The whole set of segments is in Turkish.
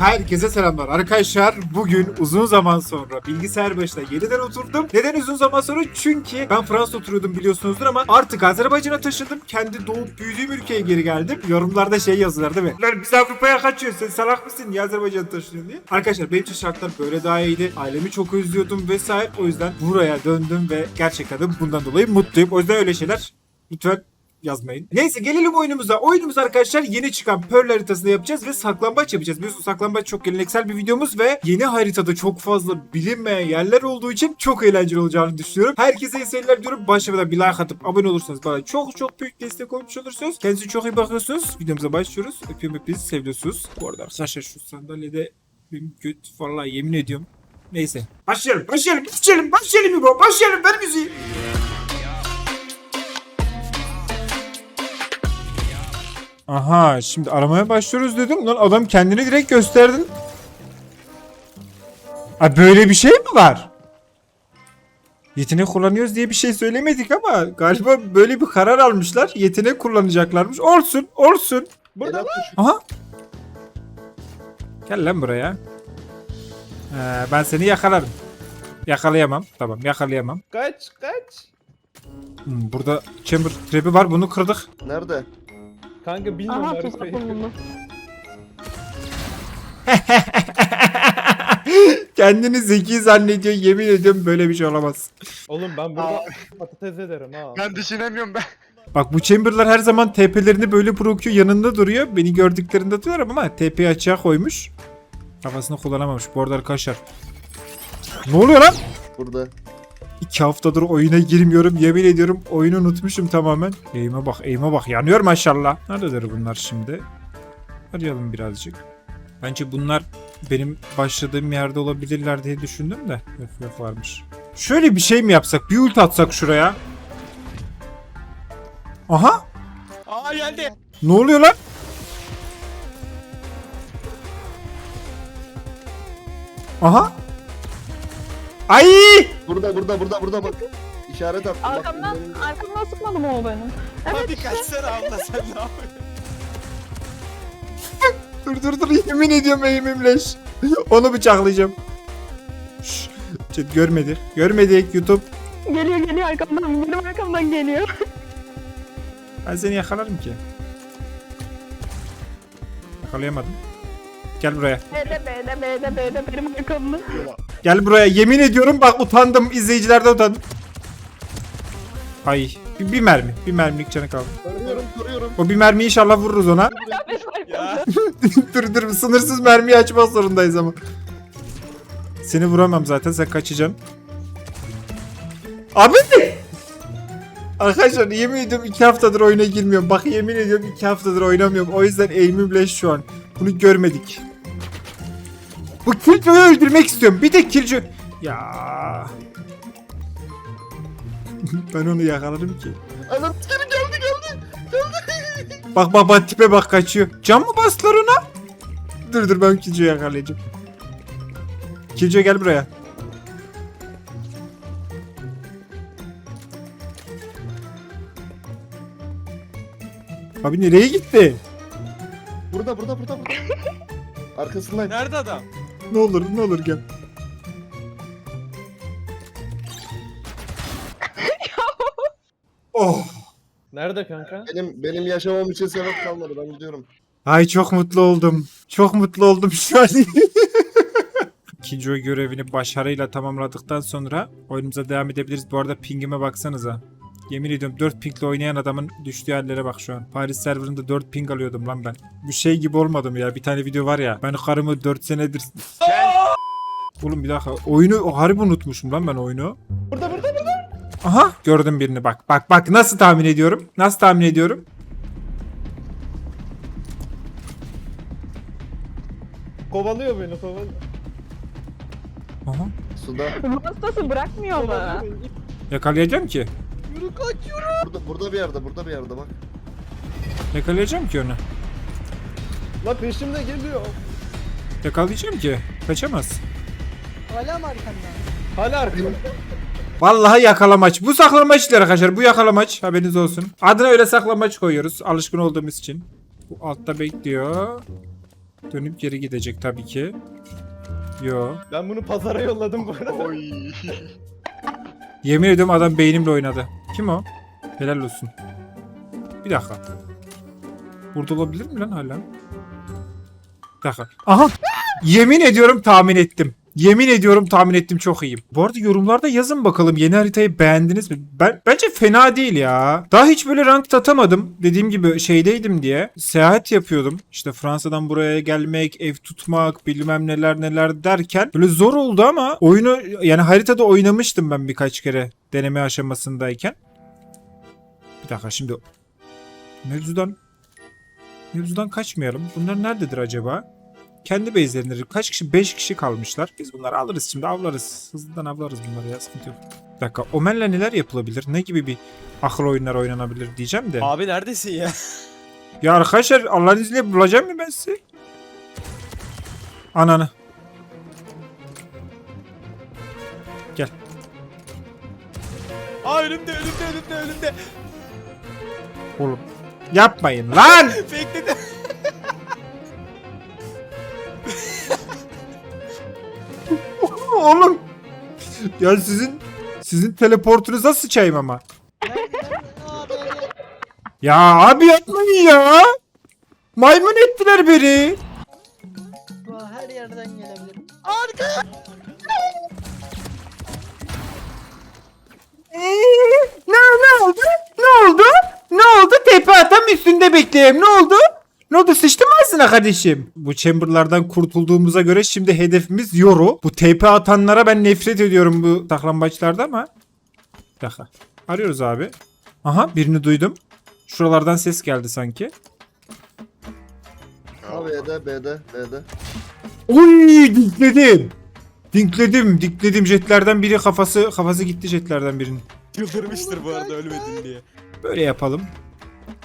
Herkese selamlar arkadaşlar. Bugün uzun zaman sonra bilgisayar başına yeniden oturdum. Neden uzun zaman sonra? Çünkü ben Fransa'da oturuyordum biliyorsunuzdur ama artık Azerbaycan'a taşındım. Kendi doğup büyüdüğüm ülkeye geri geldim. Yorumlarda şey yazıyorlar değil mi? Lan biz Avrupa'ya kaçıyoruz. Sen salak mısın? Niye Azerbaycan'a taşınıyorsun diye. Arkadaşlar benim için şartlar böyle daha iyiydi. Ailemi çok özlüyordum vesaire. O yüzden buraya döndüm ve gerçekten de bundan dolayı mutluyum. O yüzden öyle şeyler lütfen yazmayın. Neyse gelelim oyunumuza. Oyunumuz arkadaşlar yeni çıkan Pearl haritasını yapacağız ve saklambaç yapacağız. Biliyorsunuz saklambaç çok geleneksel bir videomuz ve yeni haritada çok fazla bilinmeyen yerler olduğu için çok eğlenceli olacağını düşünüyorum. Herkese iyi seyirler diyorum. Başlamadan bir like atıp abone olursanız bana çok çok büyük destek olmuş olursunuz. Kendinize çok iyi bakıyorsunuz. Videomuza başlıyoruz. Öpüyorum hepinizi seviyorsunuz. Bu arada arkadaşlar şu sandalyede benim göt vallahi yemin ediyorum. Neyse. Başlayalım, başlayalım, başlayalım, başlayalım İbo, başlayalım, ver müziği. Aha şimdi aramaya başlıyoruz dedim. Lan adam kendini direkt gösterdin. Ha böyle bir şey mi var? Yetenek kullanıyoruz diye bir şey söylemedik ama galiba böyle bir karar almışlar. Yetenek kullanacaklarmış. Olsun, olsun. Burada Aha. Gel lan buraya. Ee, ben seni yakalarım. Yakalayamam. Tamam yakalayamam. Kaç kaç. Hmm, burada chamber trap'i var. Bunu kırdık. Nerede? Kanka bilmiyorum Aha haritayı. Kendini zeki zannediyor. Yemin ediyorum böyle bir şey olamaz. Oğlum ben burada patates ederim ha. Ben düşünemiyorum ben. Bak bu chamberlar her zaman TP'lerini böyle bırakıyor yanında duruyor. Beni gördüklerinde atıyorlar ama TP'yi açığa koymuş. Kafasını kullanamamış. Bu arada arkadaşlar. Ne oluyor lan? Burada. İki haftadır oyuna girmiyorum. Yemin ediyorum oyunu unutmuşum tamamen. Eğime bak eğime bak yanıyor maşallah. Nerededir bunlar şimdi? Arayalım birazcık. Bence bunlar benim başladığım yerde olabilirler diye düşündüm de. Yok yok varmış. Şöyle bir şey mi yapsak? Bir ult atsak şuraya. Aha. Aa geldi. Ne oluyor lan? Aha. Ay! Burada burada burada burada bak. İşaret attım. bak. Arkamdan, arkamdan sıkmadı mı o benim? Hadi kaçsana abla sen ne yapıyorsun? Dur dur dur yemin ediyorum eğimim leş. Onu bıçaklayacağım. Şşş. Chat görmedik. Görmedik YouTube. Geliyor geliyor arkamdan, benim arkamdan geliyor. Ben seni yakalarım ki. Yakalayamadım. Gel buraya. Benim arkamda. Gel buraya. Yemin ediyorum bak utandım. İzleyicilerden utandım. Ay. Bir, bir mermi. Bir mermilik canı kaldı. Koruyorum koruyorum. O bir mermi inşallah vururuz ona. Ya dur dur sınırsız mermiyi açmak zorundayız ama. Seni vuramam zaten sen kaçacaksın. Abi! Arkadaşlar yemin ediyorum iki haftadır oyuna girmiyorum. Bak yemin ediyorum iki haftadır oynamıyorum. O yüzden eğimim leş şu an. Bunu görmedik. Bu Killjoy'u öldürmek istiyorum. Bir de Killjoy... Ya. ben onu yakalarım ki. Anam geri geldi geldi. Bak bak bak tipe bak kaçıyor. Cam mı bastılar ona? Dur dur ben Killjoy'u yakalayacağım. Killjoy gel buraya. Abi nereye gitti? Burada burada burada burada. Arkasındayım. nerede adam? Ne olur ne olur gel. oh. Nerede kanka? Benim benim yaşamam için sebep kalmadı ben gidiyorum. Ay çok mutlu oldum. Çok mutlu oldum şu an. İkinci oy görevini başarıyla tamamladıktan sonra oyunumuza devam edebiliriz. Bu arada pingime baksanıza. Yemin ediyorum 4 pingle oynayan adamın düştüğü hallere bak şu an. Paris serverında 4 ping alıyordum lan ben. Bu şey gibi olmadım ya. Bir tane video var ya. Ben karımı 4 senedir... Oğlum bir dakika. Oyunu harbi unutmuşum lan ben oyunu. Burada burada burada. Aha gördüm birini bak. Bak bak nasıl tahmin ediyorum. Nasıl tahmin ediyorum. Kovalıyor beni kovalıyor. Aha. Suda. Ruh hastası bırakmıyor mu? Kovalıyor beni. Yakalayacağım ki. Yürü kaç yürü. Burada burada bir yerde burada bir yerde bak. Yakalayacağım ki onu. La peşimde geliyor. Yakalayacağım ki. Kaçamaz. Hala arkada. Vallahi yakalamaç. Bu saklamaç değil arkadaşlar. Bu yakalamaç. Haberiniz olsun. Adına öyle saklamaç koyuyoruz. Alışkın olduğumuz için. Bu altta bekliyor. Dönüp geri gidecek tabii ki. Yo. Ben bunu pazara yolladım bu arada. Oy. Yemin ediyorum adam beynimle oynadı. Kim o? Helal olsun. Bir dakika. Burada olabilir mi lan hala? Bir dakika. Aha! Yemin ediyorum tahmin ettim. Yemin ediyorum tahmin ettim çok iyiyim. Bu arada yorumlarda yazın bakalım yeni haritayı beğendiniz mi? Ben bence fena değil ya. Daha hiç böyle rank atamadım. Dediğim gibi şeydeydim diye. Seyahat yapıyordum. İşte Fransa'dan buraya gelmek, ev tutmak, bilmem neler neler derken böyle zor oldu ama oyunu yani haritada oynamıştım ben birkaç kere deneme aşamasındayken. Bir dakika şimdi mevzudan mevzudan kaçmayalım. Bunlar nerededir acaba? Kendi base'lerinde kaç kişi? 5 kişi kalmışlar. Biz bunları alırız şimdi avlarız. Hızlıdan avlarız bunları ya sıkıntı yok. Bir dakika Omen'le neler yapılabilir? Ne gibi bir akıl oyunları oynanabilir diyeceğim de. Abi neredesin ya? Ya arkadaşlar Allah'ın izniyle bulacağım mı ben sizi? Ananı. Gel. Aa önümde önümde önümde önümde. Oğlum. Yapmayın lan. Bekledim. Oğlum. Ya sizin sizin teleportunuza sıçayım ama. Ya abi yapmayın ya. Maymun ettiler beni. Her yerden gelebilir. ne ne oldu? Ne oldu? Ne oldu? Tepe atam üstünde bekleyeyim. Ne oldu? Ne oldu? Sıçtı mı ağzına kardeşim? Bu chamberlardan kurtulduğumuza göre şimdi hedefimiz Yoru. Bu TP atanlara ben nefret ediyorum bu saklambaçlarda ama. Bir dakika. Arıyoruz abi. Aha birini duydum. Şuralardan ses geldi sanki. Ha B'de B'de B'de. Oy dinkledim. Dinkledim, dinkledim. Jetlerden biri kafası kafası gitti jetlerden birinin. Çıldırmıştır bu arada ölmedin diye. Böyle yapalım.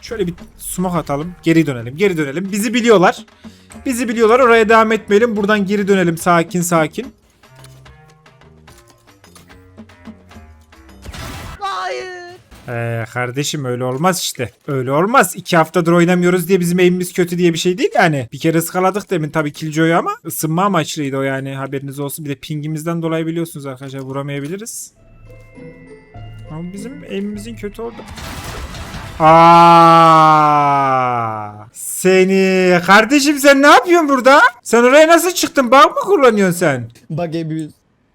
Şöyle bir smoke atalım. Geri dönelim. Geri dönelim. Bizi biliyorlar. Bizi biliyorlar. Oraya devam etmeyelim. Buradan geri dönelim. Sakin sakin. Hayır. Ee, kardeşim öyle olmaz işte. Öyle olmaz. İki haftadır oynamıyoruz diye bizim aimimiz kötü diye bir şey değil yani. Bir kere ıskaladık demin tabii Killjoy'u ama ısınma amaçlıydı o yani haberiniz olsun. Bir de pingimizden dolayı biliyorsunuz arkadaşlar vuramayabiliriz. Ama bizim aimimizin kötü oldu. Aa, seni kardeşim sen ne yapıyorsun burada? Sen oraya nasıl çıktın? Bug mı kullanıyorsun sen? Bug abuse.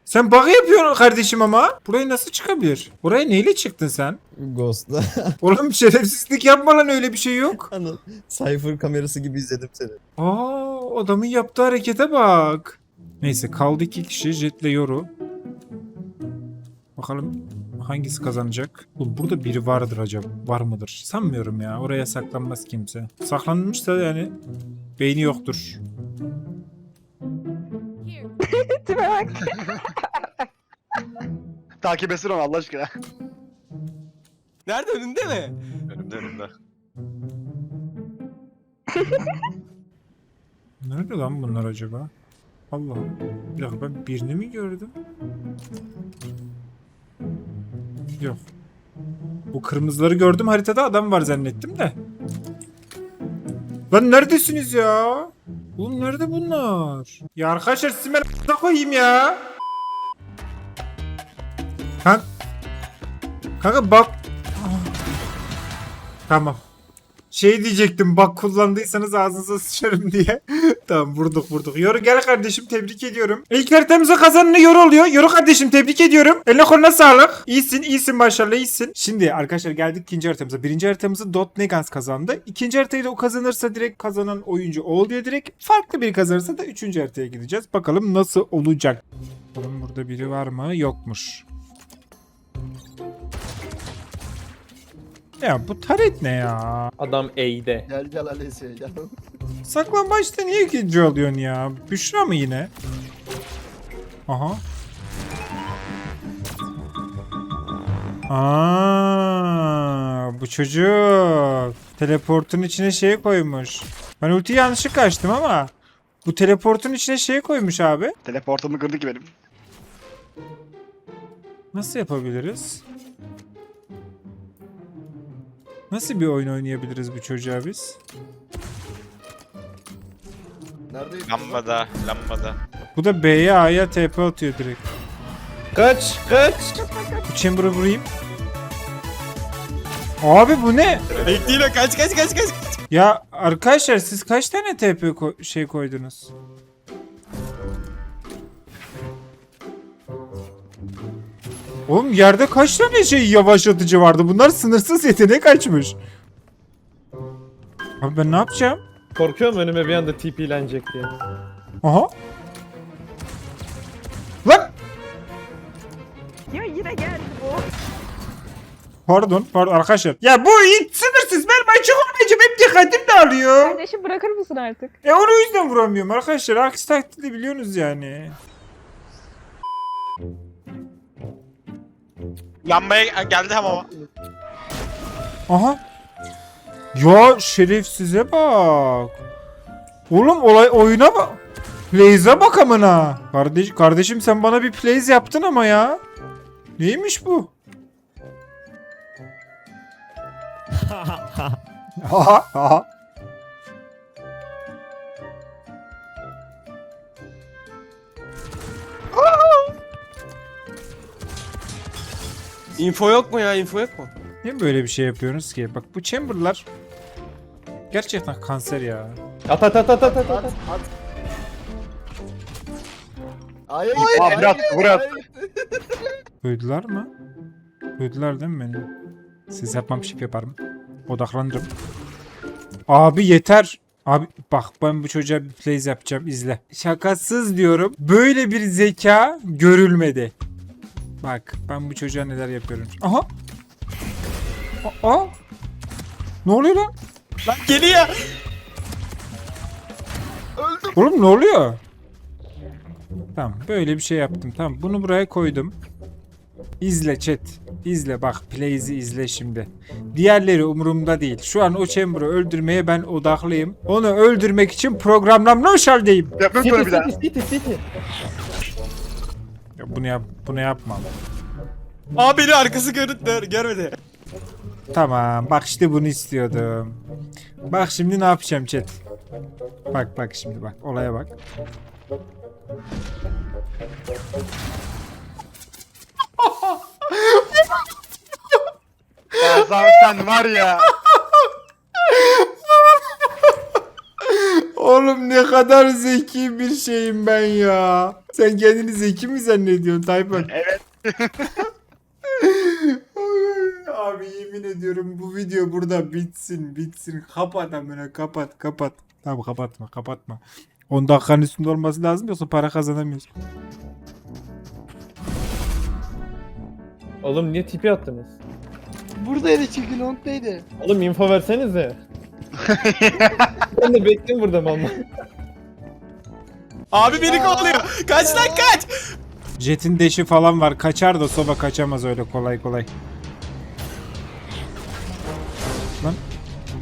Sen bug yapıyorsun kardeşim ama. Buraya nasıl çıkabilir? Oraya neyle çıktın sen? Ghost'la. Oğlum şerefsizlik yapma lan öyle bir şey yok. Anıl. Cypher kamerası gibi izledim seni. Aa adamın yaptığı harekete bak. Neyse kaldı iki kişi Jet'le Yoru. Bakalım hangisi kazanacak? Oğlum burada biri vardır acaba. Var mıdır? Sanmıyorum ya. Oraya saklanmaz kimse. Saklanmışsa yani beyni yoktur. Tipe bak. Takip etsin onu Allah aşkına. Nerede önünde mi? Önümde önümde. Nerede lan bunlar acaba? Allah. Bir dakika ben birini mi gördüm? Yok. Bu kırmızıları gördüm haritada adam var zannettim de. Lan neredesiniz ya? Oğlum nerede bunlar? Ya arkadaşlar sizi ben koyayım ya. Kanka, kanka bak. Tamam. Şey diyecektim bak kullandıysanız ağzınıza sıçarım diye. tamam vurduk vurduk. Yoru gel kardeşim tebrik ediyorum. İlk haritamıza kazanını Yoru oluyor. Yoru kardeşim tebrik ediyorum. Eline koluna sağlık. İyisin iyisin maşallah iyisin. Şimdi arkadaşlar geldik ikinci haritamıza. Birinci haritamızı Dot Negans kazandı. İkinci haritayı da o kazanırsa direkt kazanan oyuncu oluyor direkt. Farklı biri kazanırsa da üçüncü haritaya gideceğiz. Bakalım nasıl olacak. Bakalım burada biri var mı? Yokmuş. Ya bu taret ne ya? Adam E'de. Gel gel Alessia gel. Saklambaçta niye ikinci oluyorsun ya? Büşra mı yine? Aha. Aa, bu çocuk teleportun içine şey koymuş. Ben ultiyi yanlışlıkla açtım ama bu teleportun içine şey koymuş abi. Teleportumu kırdı ki benim. Nasıl yapabiliriz? Nasıl bir oyun oynayabiliriz bu çocuğa biz? Neredeyim? Lambada, lambada. Bu da B'ye A'ya TP atıyor direkt. Kaç kaç. Bu chamber'ı vurayım. Abi bu ne? Bekleyin kaç kaç kaç kaç. Ya arkadaşlar siz kaç tane TP ko- şey koydunuz? Oğlum yerde kaç tane şey yavaşlatıcı vardı? Bunlar sınırsız yetenek açmış. Abi ben ne yapacağım? Korkuyorum önüme bir anda TP'lenecek diye. Aha. Lan! Ya yine geldi bu. Pardon, pardon arkadaşlar. Ya bu hiç sınırsız. Ben açık olmayacağım. Hep dikkatim dağılıyor. Kardeşim bırakır mısın artık? E onu o yüzden vuramıyorum arkadaşlar. Aksi takdirde biliyorsunuz yani. Lambaya geldi ama. Aha. Ya şerefsize bak. Oğlum olay oyuna bak. Plays'e bak amına. Kardeş, kardeşim sen bana bir plays yaptın ama ya. Neymiş bu? Aha, aha. Info yok mu ya info yok mu? Niye böyle bir şey yapıyorsunuz ki? Bak bu chamber'lar gerçekten kanser ya. At at at at at at. At at. buraya at. A'ya git. Duydular mı? Duydular değil mi beni? Siz yapmam şif yaparım. Odaklanırım. Abi yeter. Abi bak ben bu çocuğa bir plays yapacağım izle. Şakasız diyorum. Böyle bir zeka görülmedi. Bak ben bu çocuğa neler yapıyorum. Aha. Aa. Ne oluyor lan? Lan geliyor. Oğlum ne oluyor? Tamam böyle bir şey yaptım. Tamam bunu buraya koydum. İzle chat. İzle bak plays'i izle şimdi. Diğerleri umurumda değil. Şu an o chamber'ı öldürmeye ben odaklıyım. Onu öldürmek için programlamla haldeyim. City city city city. Bunu yap bunu yapmam. Abi beni arkası görüntü görmedi. Tamam bak işte bunu istiyordum. Bak şimdi ne yapacağım chat. Bak bak şimdi bak olaya bak. Azam sen var ya. Oğlum ne kadar zeki bir şeyim ben ya. Sen kendini zeki mi zannediyorsun Tayfun? Evet. Abi yemin ediyorum bu video burada bitsin bitsin. Kapat amına kapat kapat. Tamam kapatma kapatma. 10 dakikanın üstünde olması lazım yoksa para kazanamıyoruz. Oğlum niye TP attınız? Buradaydı çünkü longdaydı. Oğlum info versenize. ben de bekleyin burada mama. Abi beni kovalıyor. Kaç lan kaç. Jet'in deşi falan var. Kaçar da soba kaçamaz öyle kolay kolay.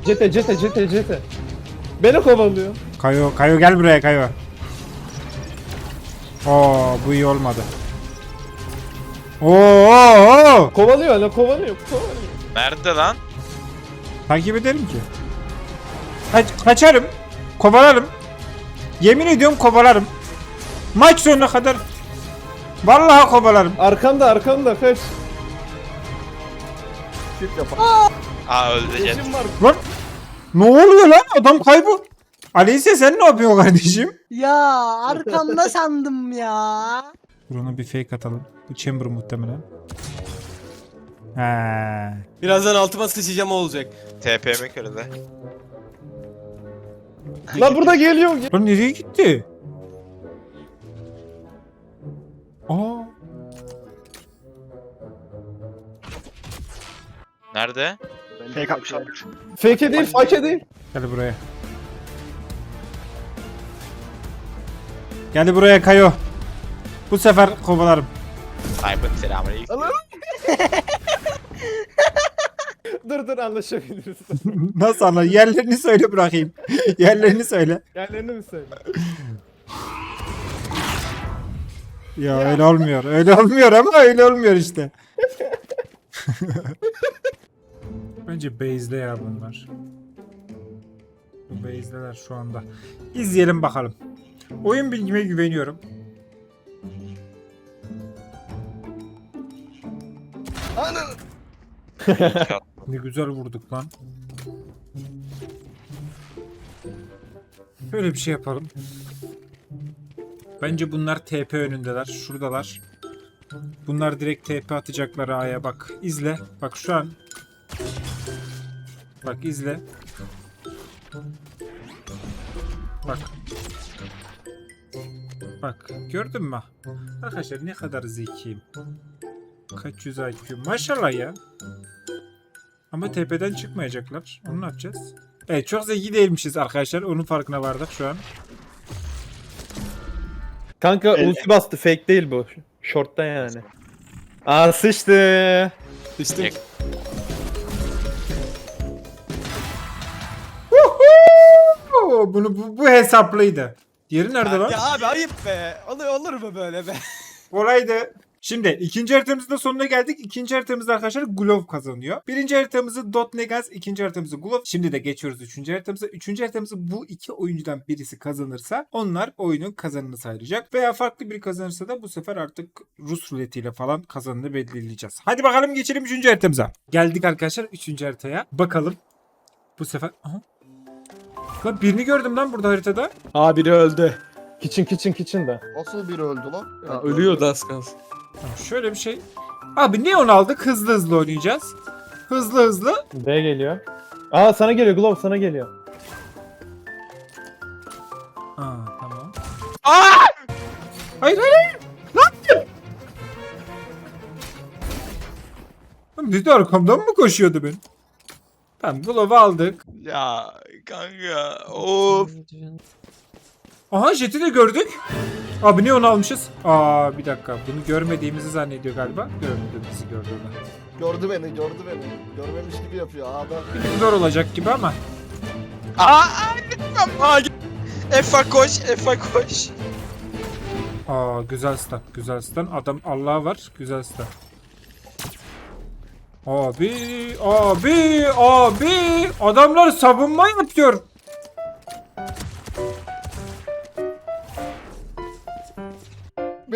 Cete cete cete cete. Beni kovalıyor. Kayo, Kayo gel buraya Kayo. Oo bu iyi olmadı. Oo, oo, oo. Kovalıyor hala kovalıyor kovalıyor. Nerede lan? Takip ederim ki. Kaç- kaçarım. Kovalarım. Yemin ediyorum kovalarım. Maç sonuna kadar. Vallahi kovalarım. Arkamda arkamda kaç. Çift yapar. Aa öldü jet. Eşim var. Lan ne oluyor lan? Adam kaybol. Aleyhisselam sen ne yapıyorsun kardeşim? Ya arkamda sandım ya. Ona bir fake atalım. Bu chamber muhtemelen. Ha. Birazdan altıma sıçacağım olacak. TP'mi kırdı. Lan burada geliyor. Lan nereye gitti? Aa. Nerede? Fake atmış Fake değil fake değil. Gel buraya. Gel buraya Kayo. Bu sefer kovalarım. Tayfun selamünaleyküm. Dur dur anlaşabiliriz. Nasıl anla? Yerlerini söyle bırakayım. Yerlerini söyle. Yerlerini mi söyle? Ya, öyle olmuyor. Öyle olmuyor ama öyle olmuyor işte. Bence base'de ya bunlar. Bu base'deler şu anda. İzleyelim bakalım. Oyun bilgime güveniyorum. Ana. Ne güzel vurduk lan. Böyle bir şey yapalım. Bence bunlar TP önündeler. Şuradalar. Bunlar direkt TP atacaklar A'ya bak. izle. Bak şu an. Bak izle. Bak. Bak gördün mü? Arkadaşlar ne kadar zekiyim. Kaç yüz IQ. Maşallah ya. Ama tepeden çıkmayacaklar. Onu ne yapacağız? Evet çok zeki değilmişiz arkadaşlar. Onun farkına vardık şu an. Kanka ulti bastı fake değil bu. Short'ta yani. Aa sıçtı. Oo, bunu bu, bu hesaplıydı. Diğeri nerede lan? Ya abi ayıp be. Olur, olur mu böyle be? Kolaydı. Şimdi ikinci haritamızın da sonuna geldik. İkinci haritamızda arkadaşlar Glove kazanıyor. Birinci haritamızı Dot Negaz, ikinci haritamızı Glove. Şimdi de geçiyoruz üçüncü haritamıza. Üçüncü haritamızı bu iki oyuncudan birisi kazanırsa onlar oyunun kazanını sayılacak. Veya farklı biri kazanırsa da bu sefer artık Rus ruletiyle falan kazanını belirleyeceğiz. Hadi bakalım geçelim üçüncü haritamıza. Geldik arkadaşlar üçüncü haritaya. Bakalım. Bu sefer... Aha. Lan birini gördüm lan burada haritada. Aa biri öldü. Kitchen kitchen kitchen de. Nasıl biri öldü lan? Ya, ölüyordu az kalsın. Tamam, şöyle bir şey. Abi neon aldık. Hızlı hızlı oynayacağız. Hızlı hızlı. B geliyor. Aa sana geliyor Glove sana geliyor. Aa tamam. Hayır hayır hayır. Ne yaptın? Lan Bir de arkamdan mı koşuyordu ben? Tamam glove aldık. Ya kanka. Of. Aha jeti de gördük. Abi neon almışız. Aa bir dakika bunu görmediğimizi zannediyor galiba. Gördü bizi gördü onu. Gördü beni, gördü beni. Görmemiş gibi yapıyor. A'da. Zor olacak gibi ama. Aa, aa lütfen. Aa, git. Efa koş, Efa koş. Aa güzel stun. Güzel stun. Adam Allah var. Güzel stun. Abi, abi, abi. Adamlar savunma yapıyor.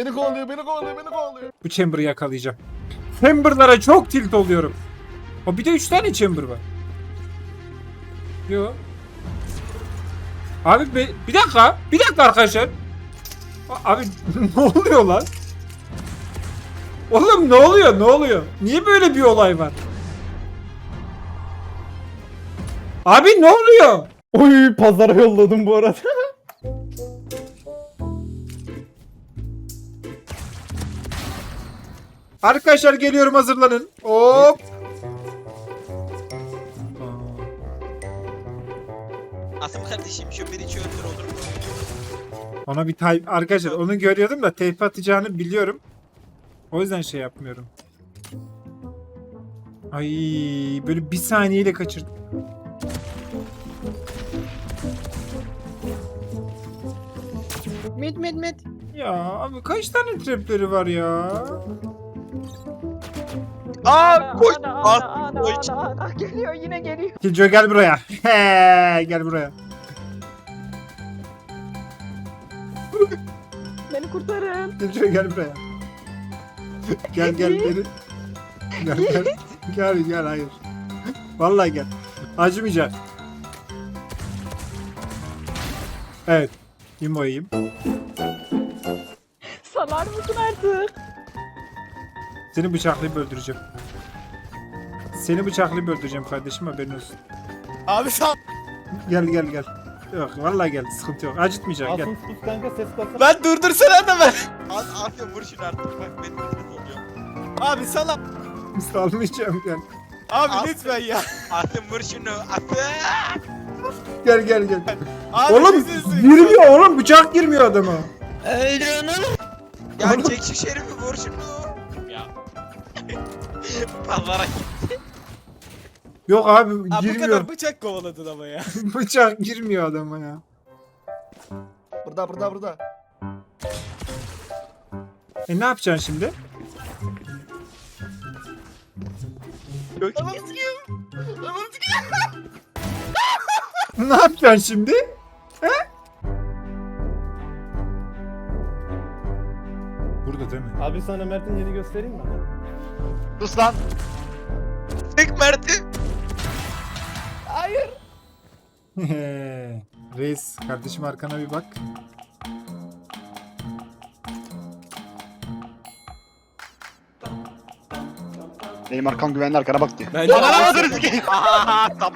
Beni kovalıyor, beni kovalıyor, beni kovalıyor. Bu chamber'ı yakalayacağım. Chamber'lara çok tilt oluyorum. O bir de 3 tane chamber var. Yo. Abi be- bir dakika. Bir dakika arkadaşlar. Abi ne oluyor lan? Oğlum ne oluyor? Ne oluyor? Niye böyle bir olay var? Abi ne oluyor? Oy pazara yolladım bu arada. Arkadaşlar geliyorum hazırlanın. Hop. Asım kardeşim şu biri öldür olur mu? Ona bir type arkadaşlar onu görüyordum da tape atacağını biliyorum. O yüzden şey yapmıyorum. Ay böyle bir saniyeyle kaçırdım. Mid mid mid. Ya abi kaç tane trapleri var ya? Aa koş. Ana, Aa, ana, koş. ana, ana. Geliyor yine geliyor. Killjoy gel buraya. He, gel buraya. Beni kurtarın. Killjoy gel buraya. gel gel gel. Gel gel. Gel gel hayır. Vallahi gel. Acımayacak. Evet. İmo'yim. Salar mısın artık? Seni bıçaklayıp öldüreceğim. Seni bıçaklayıp öldüreceğim kardeşim haberin olsun. Abi sağ Gel gel gel. Yok vallahi gel sıkıntı yok. Acıtmayacak gel. Asus sus kanka ses kasar. Ben durdursana da ben. Abi, abi vur şunu artık bak benim nefret oluyor. Abi salak. Salmayacağım gel. Abi Abi. lütfen ya. Asım vur şunu. Asım. Gel gel gel. Abi oğlum girmiyor oğlum bıçak girmiyor adama. Ya çek şu şerifi vur şunu. Pazara git. Yok abi Abi bu girmiyor. kadar bıçak kovaladın ama ya. bıçak girmiyor adama ya. Burada, burada, burada. E ne yapacaksın şimdi? Yok. ne yapacaksın şimdi? He? Burada değil mi? Abi sana Mert'in yeri göstereyim mi? Sus lan. Tek Mert'i. Reis kardeşim arkana bir bak. Benim arkam güvenli arkana bak diyor. Bence Alamadınız ki. Aha, tam.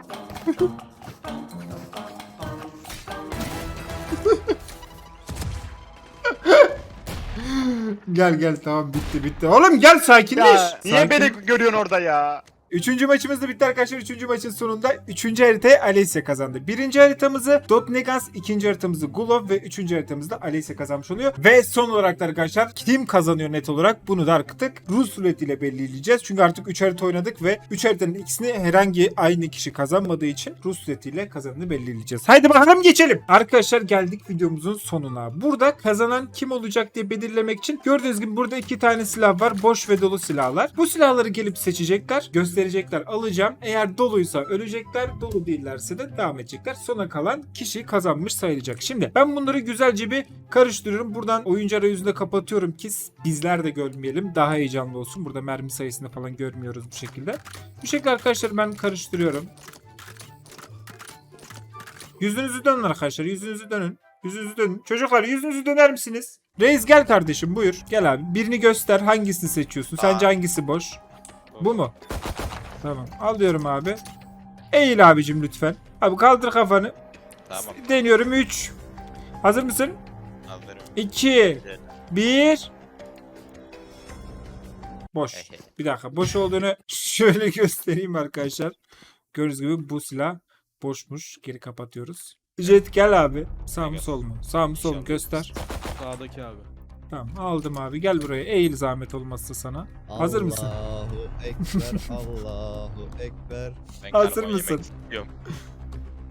Gel gel tamam bitti bitti. Oğlum gel sakinleş. Ya, niye Sakin. beni görüyorsun orada ya? Üçüncü maçımız da bitti arkadaşlar. Üçüncü maçın sonunda üçüncü haritayı Alessia kazandı. Birinci haritamızı Dot Negas, ikinci haritamızı Gulov ve üçüncü haritamızda Alessia kazanmış oluyor. Ve son olarak da arkadaşlar kim kazanıyor net olarak bunu da artık Rus ruletiyle belirleyeceğiz. Çünkü artık 3 harita oynadık ve 3 haritanın ikisini herhangi aynı kişi kazanmadığı için Rus ruletiyle kazanını belirleyeceğiz. Haydi bakalım geçelim. Arkadaşlar geldik videomuzun sonuna. Burada kazanan kim olacak diye belirlemek için gördüğünüz gibi burada iki tane silah var. Boş ve dolu silahlar. Bu silahları gelip seçecekler. Gösterecekler. Alacağım. Eğer doluysa ölecekler. Dolu değillerse de devam edecekler. Sona kalan kişi kazanmış sayılacak. Şimdi ben bunları güzelce bir karıştırıyorum. Buradan oyuncu arayüzünü de kapatıyorum ki bizler de görmeyelim. Daha heyecanlı olsun. Burada mermi sayısını falan görmüyoruz bu şekilde. Bu şekilde arkadaşlar ben karıştırıyorum. Yüzünüzü dönün arkadaşlar. Yüzünüzü dönün. Yüzünüzü dönün. Çocuklar yüzünüzü döner misiniz? Reis gel kardeşim buyur. Gel abi. Birini göster. Hangisini seçiyorsun? Sence Aa. hangisi boş? Bu mu? Tamam. Alıyorum abi. Eğil abicim lütfen. Abi kaldır kafanı. Tamam. Deniyorum 3. Hazır mısın? Hazırım. 2 1 Boş. Bir dakika. Boş olduğunu şöyle göstereyim arkadaşlar. Gördüğünüz gibi bu silah boşmuş. Geri kapatıyoruz. Jet gel abi. Sağ mı sol mu? Sağ mı sol mu? Göster. Sağdaki abi. Tamam aldım abi. Gel buraya. Eğil zahmet olmazsa sana. Hazır mısın? Allahu Ekber, Allahu Ekber. Ben Hazır mısın? istiyorum.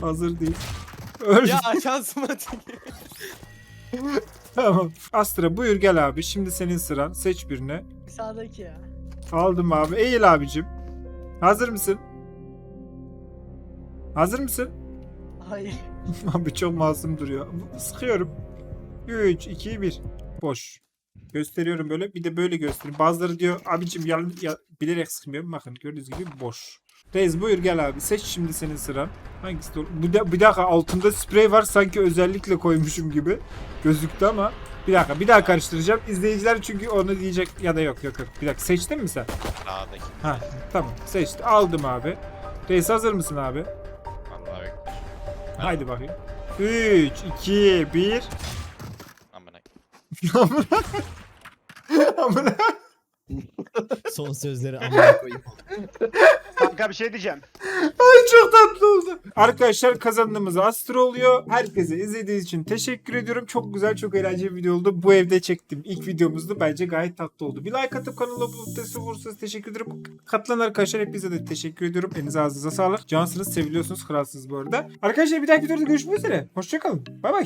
Hazır değil. Öl. Ya şansıma tükür. Tamam. Astra buyur gel abi. Şimdi senin sıran. Seç birini. Sağdaki ya. Aldım abi. Eğil abicim. Hazır mısın? Hazır mısın? Hayır. Abi çok masum duruyor. Sıkıyorum. 3, 2, 1. Boş. Gösteriyorum böyle. Bir de böyle göstereyim. Bazıları diyor abicim ya, ya, bilerek sıkmıyorum. Bakın gördüğünüz gibi boş. Reis buyur gel abi. Seç şimdi senin sıran. Hangisi doğru? Bir, de, bir dakika altında sprey var. Sanki özellikle koymuşum gibi. Gözüktü ama. Bir dakika bir daha karıştıracağım. İzleyiciler çünkü onu diyecek ya da yok yok yok. Bir dakika seçtin mi sen? Sağdaki. Ha tamam seçti. Aldım abi. Reis hazır mısın abi? Vallahi. Haydi bakayım. 3, 2, 1. Amına. Son sözleri amına koyayım. Kanka bir şey diyeceğim. Ay çok tatlı oldu. Arkadaşlar kazandığımız Astro oluyor. Herkese izlediğiniz için teşekkür ediyorum. Çok güzel, çok eğlenceli bir video oldu. Bu evde çektim. İlk videomuzdu. Bence gayet tatlı oldu. Bir like atıp kanala abone olursanız teşekkür ederim. Katılan arkadaşlar hepinize de teşekkür ediyorum. Elinize ağzınıza sağlık. Cansınız, seviliyorsunuz, kralsınız bu arada. Arkadaşlar bir dahaki videoda görüşmek üzere. Hoşçakalın. Bay bay.